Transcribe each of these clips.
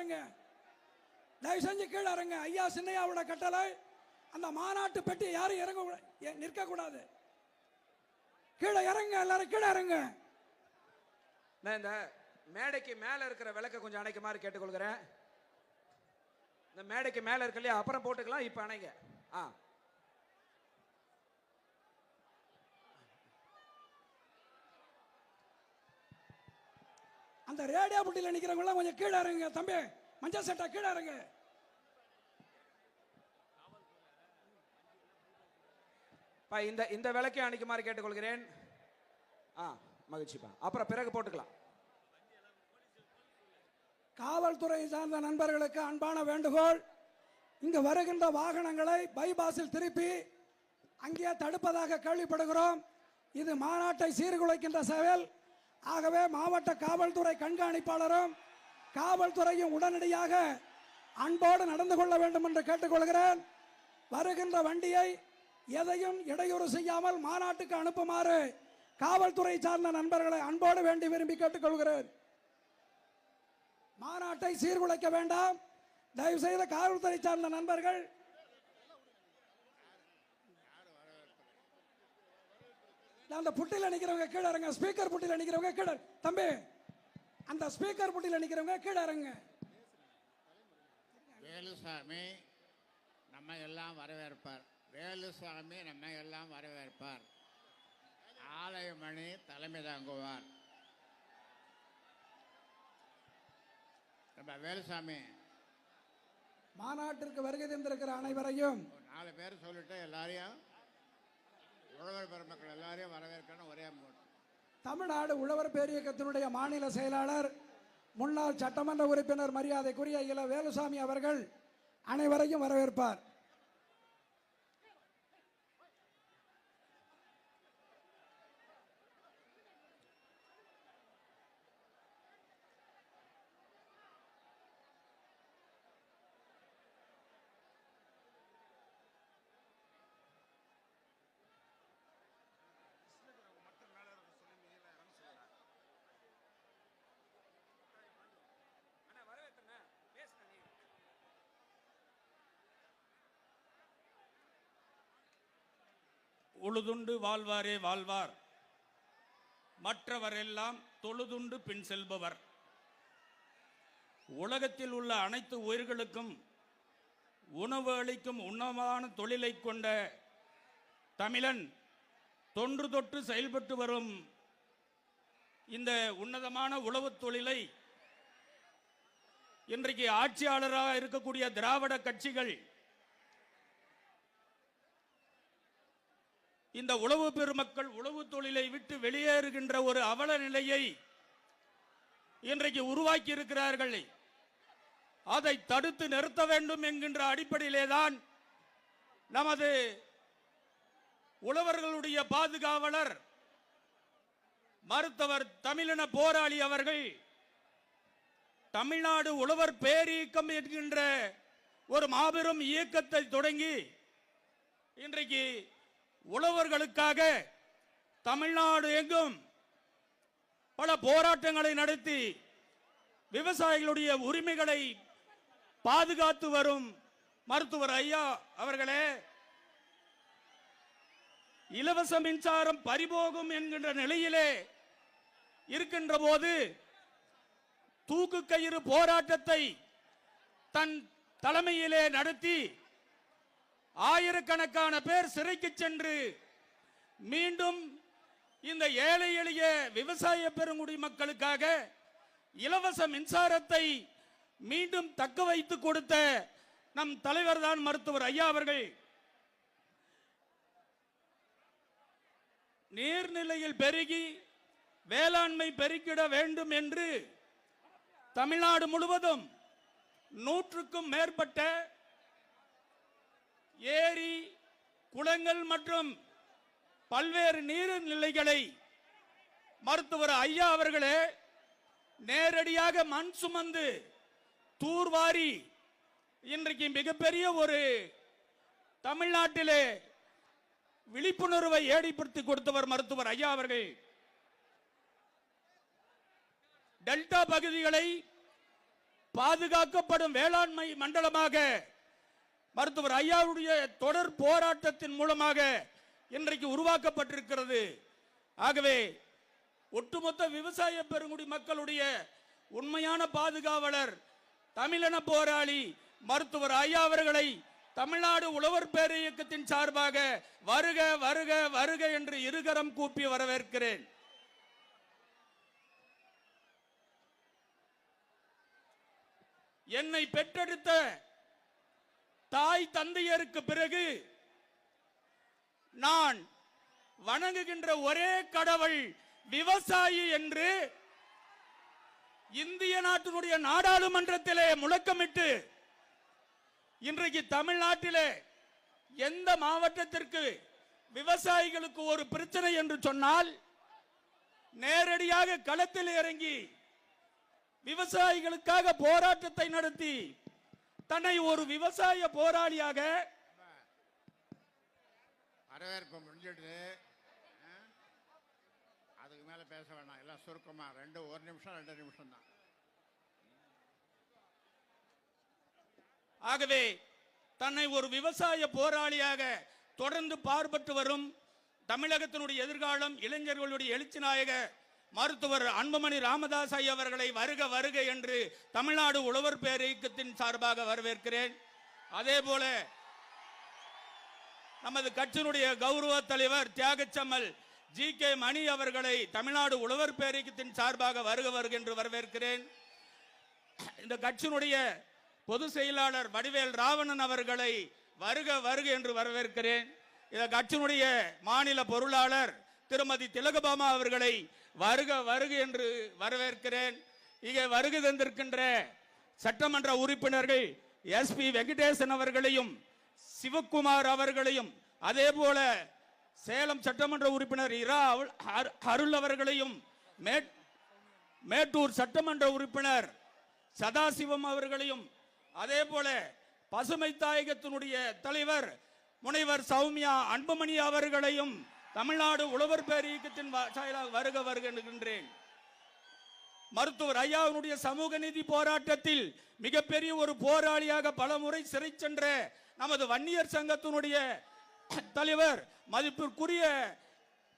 இறங்க தயவு செஞ்சு கீழே இறங்க ஐயா சின்னையாவோட கட்டளை அந்த மாநாட்டு பெட்டி யாரும் இறங்க நிற்க கூடாது. கீழே இறங்க எல்லாரும் கீழே இறங்க. நான் இந்த மேடைக்கு மேல இருக்கிற விளக்க கொஞ்சம் அணைக்குமாறு கேட்டுக்கொள்கிறேன். இந்த மேடைக்கு மேல இருக்கு இல்லையா? அப்புறம் போட்டுக்கலாம் இப்ப அணைங்க. ஆ. அந்த ரேடியோ பெட்டியில் நிற்கிறவங்களாம் கொஞ்சம் கீழே இறங்க தம்பி. மஞ்சள் சட்டை கீழே இறங்க. இந்த இந்த விளக்கையும் அணைக்குமாறு கேட்டுக்கொள்கிறேன். ஆ மகிழ்ச்சிப்பா. அப்புறம் பிறகு போட்டுக்கலாம். காவல்துறை சார்ந்த நண்பர்களுக்கு அன்பான வேண்டுகோள். இங்கு வருகின்ற வாகனங்களை பைபாஸில் திருப்பி அங்கே தடுப்பதாக கேள்விப்படுகிறோம். இது மாநாட்டை சீர்குலைக்கின்ற செயல் ஆகவே மாவட்ட காவல்துறை கண்காணிப்பாளரும் காவல்துறையும் உடனடியாக அன்போடு நடந்து கொள்ள வேண்டும் என்று கேட்டுக்கொள்கிறேன். வருகின்ற வண்டியை எதையும் இடையூறு செய்யாமல் மாநாட்டுக்கு அனுப்புமாறு காவல்துறை சார்ந்த நண்பர்களை அன்போடு வேண்டி விரும்பி கேட்டுக்கொள்கிறேன். மாநாட்டை சீர்குலைக்க வேண்டாம். தயவு செய்த காவல்துறை சார்ந்த நண்பர்கள் அந்த புட்டியில் நிக்கிறவங்க கீழே இறங்க ஸ்பீக்கர் புட்டியில் நிக்கிறவங்க கீழே தம்பி அந்த ஸ்பீக்கர் புட்டியில் நிக்கிறவங்க கீழே இறங்க. வேலுசாமி நம்ம எல்லாம் வரவேற்பார். வேலுசாமி நம்ம எல்லாம் வரவேற்பார். ஆலயமணி தலைமை தாங்குவார். நம்ம வேலுசாமி மாநாட்டிற்கு வருகை தந்திருக்கிற அனைவரையும் நாலு பேர் சொல்லிட்டு எல்லாரையும் உழவர் பெருமக்கள் எல்லாரையும் வரவேற்கணும் ஒரே தமிழ்நாடு உழவர் பேரியக்கத்தினுடைய மாநில செயலாளர் முன்னாள் சட்டமன்ற உறுப்பினர் மரியாதைக்குரிய இள வேலுசாமி அவர்கள் அனைவரையும் வரவேற்பார். உழுதுண்டு வாழ்வாரே வாழ்வார். மற்றவரெல்லாம் தொழுதுண்டு பின் செல்பவர். உலகத்தில் உள்ள அனைத்து உயிர்களுக்கும் உணவு அளிக்கும் உன்னதமான தொழிலை கொண்ட தமிழன் தொன்று தொட்டு செயல்பட்டு வரும் இந்த உன்னதமான உழவுத் தொழிலை இன்றைக்கு ஆட்சியாளராக இருக்கக்கூடிய திராவிட கட்சிகள் இந்த உழவு பெருமக்கள் உழவு தொழிலை விட்டு வெளியேறுகின்ற ஒரு அவல நிலையை இன்றைக்கு உருவாக்கி இருக்கிறார்கள் அதை தடுத்து நிறுத்த வேண்டும் என்கின்ற அடிப்படையிலே தான் நமது உழவர்களுடைய பாதுகாவலர் மருத்துவர் தமிழின போராளி அவர்கள் தமிழ்நாடு உழவர் பேரியக்கம் என்கின்ற ஒரு மாபெரும் இயக்கத்தை தொடங்கி இன்றைக்கு உழவர்களுக்காக தமிழ்நாடு எங்கும் பல போராட்டங்களை நடத்தி விவசாயிகளுடைய உரிமைகளை பாதுகாத்து வரும் மருத்துவர் ஐயா அவர்களே இலவச மின்சாரம் பறிபோகும் என்கின்ற நிலையிலே இருக்கின்ற போது தூக்கு கயிறு போராட்டத்தை தன் தலைமையிலே நடத்தி ஆயிரக்கணக்கான பேர் சிறைக்கு சென்று மீண்டும் இந்த ஏழை எளிய விவசாய பெருங்குடி மக்களுக்காக இலவச மின்சாரத்தை மீண்டும் தக்க வைத்து கொடுத்த நம் தலைவர் தான் மருத்துவர் ஐயா அவர்கள். நீர்நிலையில் பெருகி வேளாண்மை பெருக்கிட வேண்டும் என்று தமிழ்நாடு முழுவதும் நூற்றுக்கும் மேற்பட்ட ஏரி குளங்கள் மற்றும் பல்வேறு நீர்நிலைகளை மருத்துவர் ஐயா அவர்களே நேரடியாக மண் சுமந்து தூர்வாரி இன்றைக்கு மிகப்பெரிய ஒரு தமிழ்நாட்டிலே விழிப்புணர்வை ஏற்படுத்தி கொடுத்தவர் மருத்துவர் ஐயா அவர்கள். டெல்டா பகுதிகளை பாதுகாக்கப்படும் வேளாண்மை மண்டலமாக மருத்துவர் ஐயாவுடைய தொடர் போராட்டத்தின் மூலமாக இன்றைக்கு உருவாக்கப்பட்டிருக்கிறது. ஆகவே ஒட்டுமொத்த விவசாய பெருங்குடி மக்களுடைய உண்மையான பாதுகாவலர் தமிழன போராளி மருத்துவர் ஐயா அவர்களை தமிழ்நாடு உழவர் பேர் இயக்கத்தின் சார்பாக வருக வருக வருக என்று இருகரம் கூப்பி வரவேற்கிறேன். என்னை பெற்றெடுத்த தாய் தந்தையருக்கு பிறகு நான் வணங்குகின்ற ஒரே கடவுள் விவசாயி என்று இந்திய நாட்டினுடைய நாடாளுமன்றத்திலே முழக்கமிட்டு இன்றைக்கு தமிழ்நாட்டிலே எந்த மாவட்டத்திற்கு விவசாயிகளுக்கு ஒரு பிரச்சனை என்று சொன்னால் நேரடியாக களத்தில் இறங்கி விவசாயிகளுக்காக போராட்டத்தை நடத்தி தன்னை ஒரு விவசாய போராளியாக வரவேற்பு முடிஞ்சிடுது? அதுக்கு மேலே பேச வேணாம். எல்லாம் சுருக்கமாக ரெண்டு ஒரு நிமிஷம் ரெண்டு நிமிஷம் தான். ஆகவே தன்னை ஒரு விவசாய போராளியாக தொடர்ந்து பார்ப்பட்டு வரும் தமிழகத்தினுடைய எதிர்காலம் இளைஞர்களுடைய எழுச்சி நாயக மருத்துவர் அன்புமணி ராமதாஸ் அவர்களை வருக வருக என்று தமிழ்நாடு உழவர் பேரியக்கத்தின் சார்பாக வரவேற்கிறேன். அதே போல நமது கட்சியினுடைய கௌரவ தலைவர் தியாகச்சம்மல் ஜி கே மணி அவர்களை தமிழ்நாடு உழவர் பேரியக்கத்தின் சார்பாக வருக வருக என்று வரவேற்கிறேன். இந்த கட்சியினுடைய பொதுச் செயலாளர் வடிவேல் ராவணன் அவர்களை வருக வருக என்று வரவேற்கிறேன். இந்த கட்சியினுடைய மாநில பொருளாளர் திருமதி திலகபாமா அவர்களை வருக வருக என்று வரவேற்கிறேன். இங்கே வருகை தந்திருக்கின்ற சட்டமன்ற உறுப்பினர்கள் எஸ்பி வெங்கடேசன் அவர்களையும் சிவக்குமார் அவர்களையும் அதே போல சேலம் சட்டமன்ற உறுப்பினர் இரா அருள்- அரு- அருள் அவர்களையும் மேட்டூர் சட்டமன்ற உறுப்பினர் சதாசிவம் அவர்களையும் அதே போல பசுமை தாயகத்தினுடைய தலைவர் முனைவர் சௌமியா அன்புமணி அவர்களையும் தமிழ்நாடு உழவர் பேர் இயக்கத்தின் சாயலாக வருக வருக என்கின்றேன். மருத்துவர் ஐயாவினுடைய சமூக நீதி போராட்டத்தில் மிகப்பெரிய ஒரு போராளியாக பல முறை சிறை சென்ற நமது வன்னியர் சங்கத்தினுடைய தலைவர் மதிப்பிற்குரிய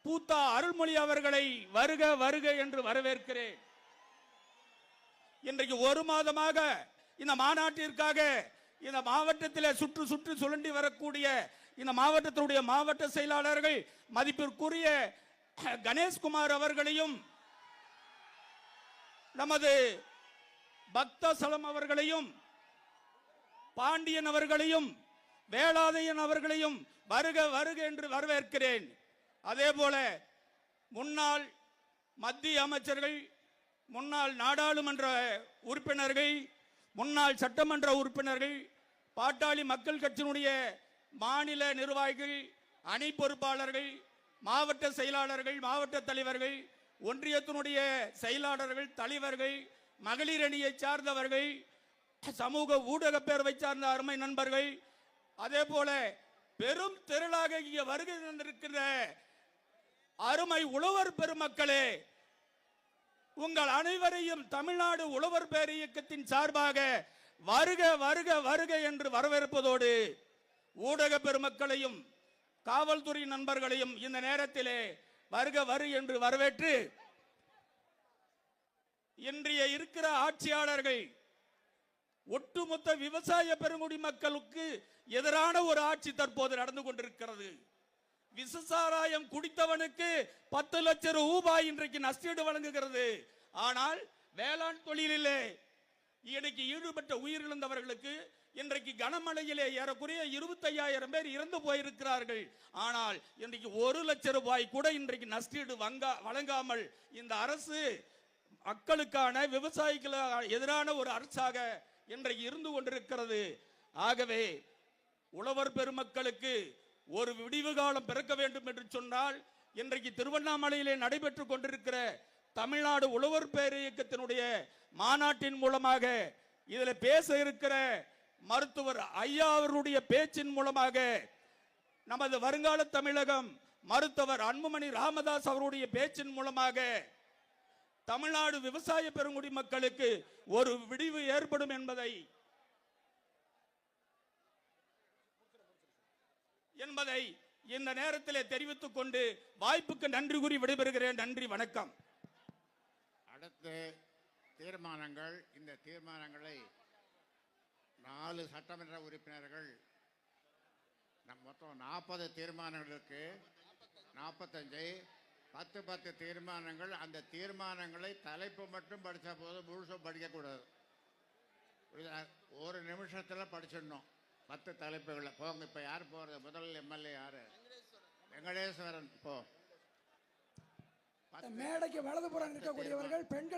பூத்தா அருள்மொழி அவர்களை வருக வருக என்று வரவேற்கிறேன். இன்றைக்கு ஒரு மாதமாக இந்த மாநாட்டிற்காக இந்த மாவட்டத்தில் சுற்று சுற்று சுழண்டி வரக்கூடிய இந்த மாவட்டத்தினுடைய மாவட்ட செயலாளர்கள் மதிப்பிற்குரிய கணேஷ்குமார் அவர்களையும் நமது பக்தசலம் அவர்களையும் பாண்டியன் அவர்களையும் வேளாதையன் அவர்களையும் வருக வருக என்று வரவேற்கிறேன். அதே போல முன்னாள் மத்திய அமைச்சர்கள் முன்னாள் நாடாளுமன்ற உறுப்பினர்கள் முன்னாள் சட்டமன்ற உறுப்பினர்கள் பாட்டாளி மக்கள் கட்சியினுடைய மாநில நிர்வாகிகள் அணி பொறுப்பாளர்கள் மாவட்ட செயலாளர்கள் மாவட்ட தலைவர்கள் ஒன்றியத்தினுடைய செயலாளர்கள் தலைவர்கள் மகளிர் அணியை சார்ந்தவர்கள் சமூக ஊடக பேரவை சார்ந்த அருமை நண்பர்கள் அதே போல பெரும் திரளாக இங்கே வருகை தந்திருக்கிற அருமை உழவர் பெருமக்களே உங்கள் அனைவரையும் தமிழ்நாடு உழவர் பேர் இயக்கத்தின் சார்பாக வருக வருக வருக என்று வரவேற்பதோடு ஊடக பெருமக்களையும் காவல்துறை நண்பர்களையும் இந்த நேரத்திலே வருக வரு என்று வரவேற்று இன்றைய இருக்கிற ஆட்சியாளர்கள் ஒட்டுமொத்த விவசாய பெருங்குடி மக்களுக்கு எதிரான ஒரு ஆட்சி தற்போது நடந்து கொண்டிருக்கிறது. விசசாராயம் குடித்தவனுக்கு பத்து லட்சம் ரூபாய் இன்றைக்கு நஷ்டீடு வழங்குகிறது. ஆனால் வேளாண் தொழிலிலே இன்னைக்கு ஈடுபட்ட உயிரிழந்தவர்களுக்கு இன்றைக்கு கனமழையிலே ஏறக்குறைய இருபத்தையாயிரம் பேர் இறந்து போயிருக்கிறார்கள். ஆனால் இன்றைக்கு ஒரு லட்சம் ரூபாய் கூட இன்றைக்கு நஷ்டீடு வங்கா வழங்காமல் இந்த அரசு மக்களுக்கான விவசாயிகளுக்கு எதிரான ஒரு அரசாக இன்றைக்கு இருந்து கொண்டிருக்கிறது. ஆகவே உழவர் பெருமக்களுக்கு ஒரு விடிவு காலம் பிறக்க வேண்டும் என்று சொன்னால் இன்றைக்கு திருவண்ணாமலையிலே நடைபெற்று கொண்டிருக்கிற தமிழ்நாடு உழவர் பேர் இயக்கத்தினுடைய மாநாட்டின் மூலமாக இதில் பேச இருக்கிற மருத்துவர் ஐயா அவருடைய பேச்சின் மூலமாக நமது வருங்கால தமிழகம் மருத்துவர் அன்புமணி ராமதாஸ் அவருடைய பேச்சின் மூலமாக தமிழ்நாடு விவசாய பெருங்குடி மக்களுக்கு ஒரு விடிவு ஏற்படும் என்பதை என்பதை இந்த நேரத்தில் தெரிவித்துக் கொண்டு வாய்ப்புக்கு நன்றி கூறி விடைபெறுகிறேன். நன்றி வணக்கம். பத்து தீர்மானங்கள் இந்த தீர்மானங்களை நாலு சட்டமன்ற உறுப்பினர்கள் நம் மொத்தம் நாற்பது தீர்மானங்களுக்கு நாற்பத்தஞ்சு பத்து பத்து தீர்மானங்கள் அந்த தீர்மானங்களை தலைப்பு மட்டும் படித்த போது முழுசும் படிக்கக்கூடாது. ஒரு நிமிஷத்தில் படிச்சிடணும் பத்து தலைப்புகளை. போங்க இப்போ யார் போகிறது முதல் எம்எல்ஏ யார்? வெங்கடேஸ்வரன். போ. இந்த மேடைக்கு வலதுபுறம் இருக்கக்கூடியவர்கள் பெண்கள்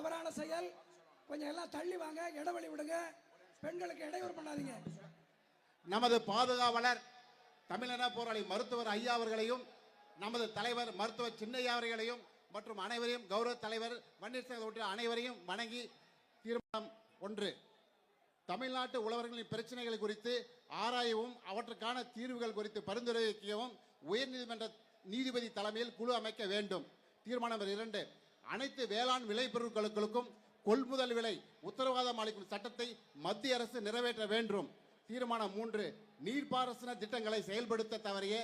தவறான செயல். கொஞ்சம் எல்லாம் தள்ளி வாங்க இடைவெளி விடுங்க. பெண்களுக்கு இடையூறு பண்ணாதீங்க. நமது பாதுகாவலர் தமிழன போராளி மருத்துவர் ஐயா அவர்களையும் நமது தலைவர் மருத்துவர் சின்னையா அவர்களையும் மற்றும் அனைவரையும் கௌரவ தலைவர் பன்னீர்செல்வம் உள்ளிட்ட அனைவரையும் வணங்கி தீர்மானம் ஒன்று. தமிழ்நாட்டு உழவர்களின் பிரச்சனைகள் குறித்து ஆராயவும் அவற்றுக்கான தீர்வுகள் குறித்து பரிந்துரைக்கவும் உயர்நீதிமன்ற நீதிபதி தலைமையில் குழு அமைக்க வேண்டும். தீர்மானம் இரண்டு. அனைத்து வேளாண் விளைபொருட்களுக்கும் கொள்முதல் விலை உத்தரவாதம் அளிக்கும் சட்டத்தை மத்திய அரசு நிறைவேற்ற வேண்டும். தீர்மானம் மூன்று நீர்ப்பாசன திட்டங்களை செயல்படுத்த தவறிய